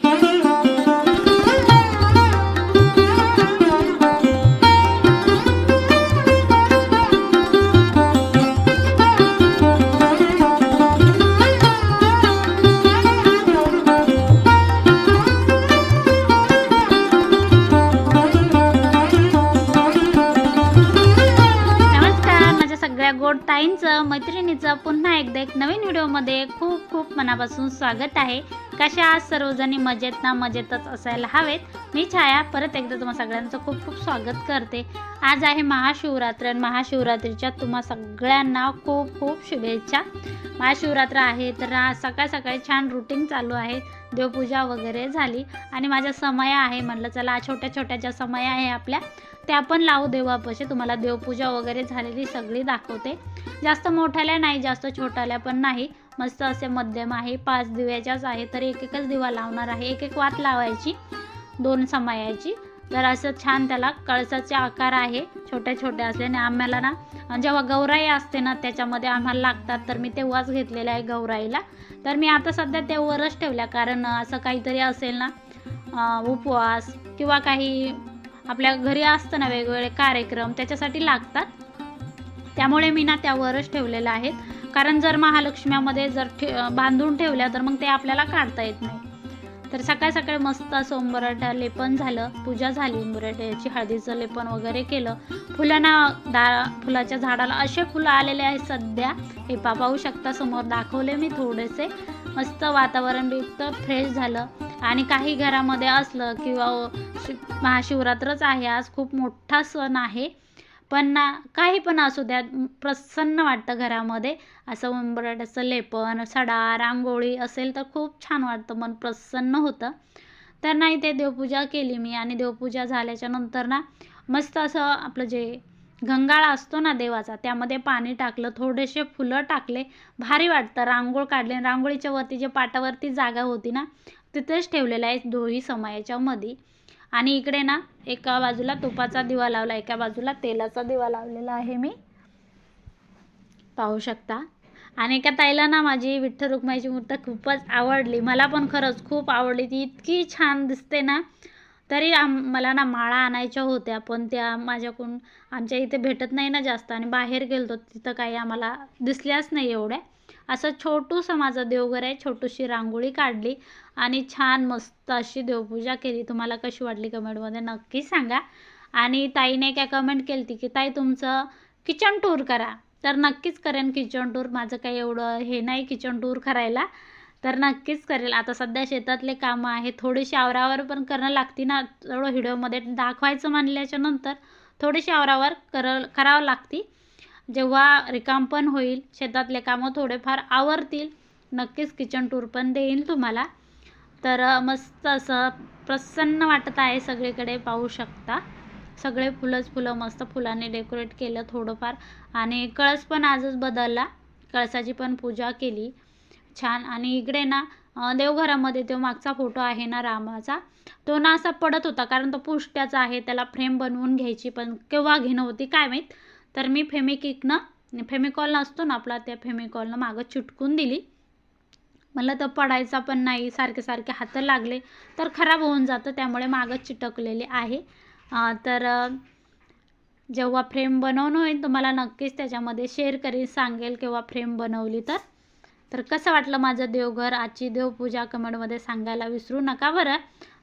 Thank you. ताईंचं मैत्रिणीचं पुन्हा एकदा एक नवीन व्हिडिओमध्ये खूप खूप मनापासून स्वागत आहे. कशा आज सर्वजणी? मजेत ना? मजेतच असायला हवेत. मी छाया. परत एकदा तुम्हा सगळ्यांचं खूप खूप स्वागत करते. आज आहे महाशिवरात्र. आणि महाशिवरात्रीच्या तुम्हा सगळ्यांना खूप खूप शुभेच्छा. महाशिवरात्र आहे तर आज सकाळ सकाळी छान रुटीन चालू आहे. देवपूजा वगैरे झाली. आणि माझ्या समया आहे. म्हटलं चला छोट्या छोट्या ज्या समया आहे आपल्या. त्या पण लावू देवापाशी तुम्हाला देवपूजा वगैरे झालेली सगळी दाखवते. जास्त मोठ्याल्या नाही जास्त छोट्याल्या पण नाही. मस्त असे मध्यम आहे पाच दिव्याच्याच आहे तर एक एकच दिवा लावणार आहे. एक एक वात लावायची दोन समायाची. तर असं छान त्याला कळसाचे आकार आहे छोट्या छोट्या असल्याने आम्हाला ना जेव्हा गौराई असते ना त्याच्यामध्ये आम्हाला लागतात तर मी तेव्हाच घेतलेलं आहे गौराईला. तर मी आता सध्या ते ठेवल्या. कारण असं काहीतरी असेल ना उपवास किंवा काही आपल्या घरी असतं ना वेगवेगळे कार्यक्रम त्याच्यासाठी लागतात. त्यामुळे मी ना त्यावरच ठेवलेलं आहेत. कारण जर महालक्ष्म्यामध्ये जर ठे बांधून ठेवल्या तर मग ते आपल्याला काढता येत नाही. तर सकाळ सकाळी मस्त असं उंबरठा लेपन झालं. पूजा झाली उंबरठ्याची हळदीचं लेपन वगैरे केलं. फुलांना दा फुलाच्या झाडाला असे फुलं आलेले आहेत सध्या. हे पाहू शकता समोर दाखवले मी थोडेसे. मस्त वातावरण बी फ्रेश झालं. आणि काही घरामध्ये असलं किंवा महाशिवरात्रच आहे आज खूप मोठा सण आहे. पण ना काही पण असू द्या प्रसन्न वाटतं घरामध्ये. असं उंबरट्याचं लेपन सडा रांगोळी असेल तर खूप छान वाटतं मन प्रसन्न होतं. तर नाही ते देवपूजा केली मी आणि देवपूजा झाल्याच्यानंतर ना मस्त असं आपलं जे गंगाळ असतो ना देवाचा त्यामध्ये पाणी टाकलं थोडेसे फुलं टाकले. भारी वाटतं रांगोळ काढले. रांगोळीच्या वरती जे पाटावरती जागा होती ना तिथेच ठेवलेलं आहे दोही समायाच्या मध्ये आणि इकडे ना एका बाजूला तुपाचा दिवा लावला एका बाजूला तेलाचा दिवा लावलेला आहे मी. पाहू शकता. आणि एका ताईला ना माझी विठ्ठल रुक्माईची मूर्त खूपच आवडली. मला पण खरंच खूप आवडली. ती इतकी छान दिसते ना. तरी आम मला ना माळा आणायच्या होत्या पण त्या माझ्याकडून आमच्या इथे भेटत नाही ना जास्त. आणि बाहेर गेलतो तिथं काही आम्हाला दिसल्याच नाही एवढ्या. असं छोटूसं माझं देवघर आहे छोटूशी रांगोळी काढली आणि छान मस्त अशी देवपूजा केली. तुम्हाला कशी वाटली कमेंटमध्ये नक्की सांगा. आणि ताईने काय कमेंट केली होती की ताई तुमचं किचन टूर करा. तर नक्कीच करेन किचन टूर माझं काही एवढं हे नाही किचन टूर करायला. तर नक्कीच करेल. आता सध्या शेतातले कामं आहे थोडीशी आवरावर पण करणं लागते ना. थोडं व्हिडिओमध्ये दाखवायचं म्हणल्याच्या नंतर थोडीशी आवरावर कर करावं लागते. जेव्हा रिकाम पण होईल शेतातले कामं थोडेफार आवरतील नक्कीच किचन टूर पण देईन तुम्हाला. तर मस्त असं प्रसन्न वाटत आहे सगळीकडे पाहू शकता. सगळे फुलंच फुलं मस्त फुलांनी डेकोरेट केलं थोडंफार. आणि कळस पण आजच बदलला. कळसाची पण पूजा केली. छान. आणि इकडे ना देवघरामध्ये तो मागचा फोटो आहे ना रामाचा. तो ना असा पडत होता कारण तो पुष्ट्याचा आहे त्याला फ्रेम बनवून घ्यायची पण केव्हा घेणं होती काय माहीत? तर मी फेमिकिकनं फेमिकॉल असतो ना आपला त्या फेमिकॉलनं मागं चिटकून दिली. मला तर पडायचा पण नाही सारखे सारखे हात लागले तर खराब होऊन जातं त्यामुळे मागं चिटकलेले आहे. तर जेव्हा फ्रेम बनवणं होईल तुम्हाला नक्कीच त्याच्यामध्ये शेअर करीन सांगेल किंवा फ्रेम बनवली तर. तर कसं वाटलं माझं देवघर? आजची देवपूजा कमेंटमध्ये सांगायला विसरू नका बरं.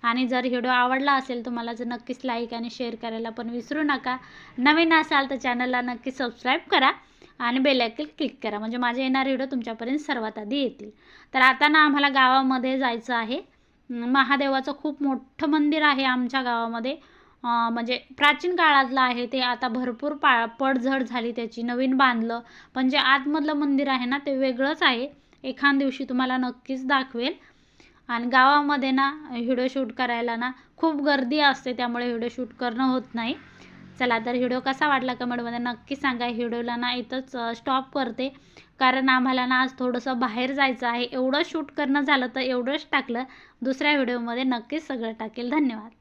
आणि जर व्हिडिओ आवडला असेल तर मला जर नक्कीच लाईक आणि शेअर करायला पण विसरू नका. नवीन असाल तर चॅनलला नक्की सबस्क्राईब करा आणि बेल क्लिक करा. म्हणजे माझे येणारे व्हिडिओ तुमच्यापर्यंत सर्वात आधी येतील. तर आता ना आम्हाला गावामध्ये जायचं आहे. महादेवाचं खूप मोठं मंदिर आहे आमच्या गावामध्ये. म्हणजे प्राचीन काळातलं आहे ते आता भरपूर पा पडझड झाली त्याची नवीन बांधलं. पण जे आतमधलं मंदिर आहे ना ते वेगळंच आहे. एखाद दिवशी तुम्हाला नक्कीच दाखवेल. आणि गावामध्ये ना व्हिडिओ शूट करायला ना खूप गर्दी असते त्यामुळे व्हिडिओ शूट करणं होत नाही. चला तर व्हिडिओ कसा वाटला कमेंटमध्ये नक्की सांगा. व्हिडिओला ना इथंच स्टॉप करते. कारण आम्हाला ना आज थोडंसं बाहेर जायचं आहे. एवढं शूट करणं झालं तर एवढंच टाकलं. दुसऱ्या व्हिडिओमध्ये नक्कीच सगळं टाकेल. धन्यवाद.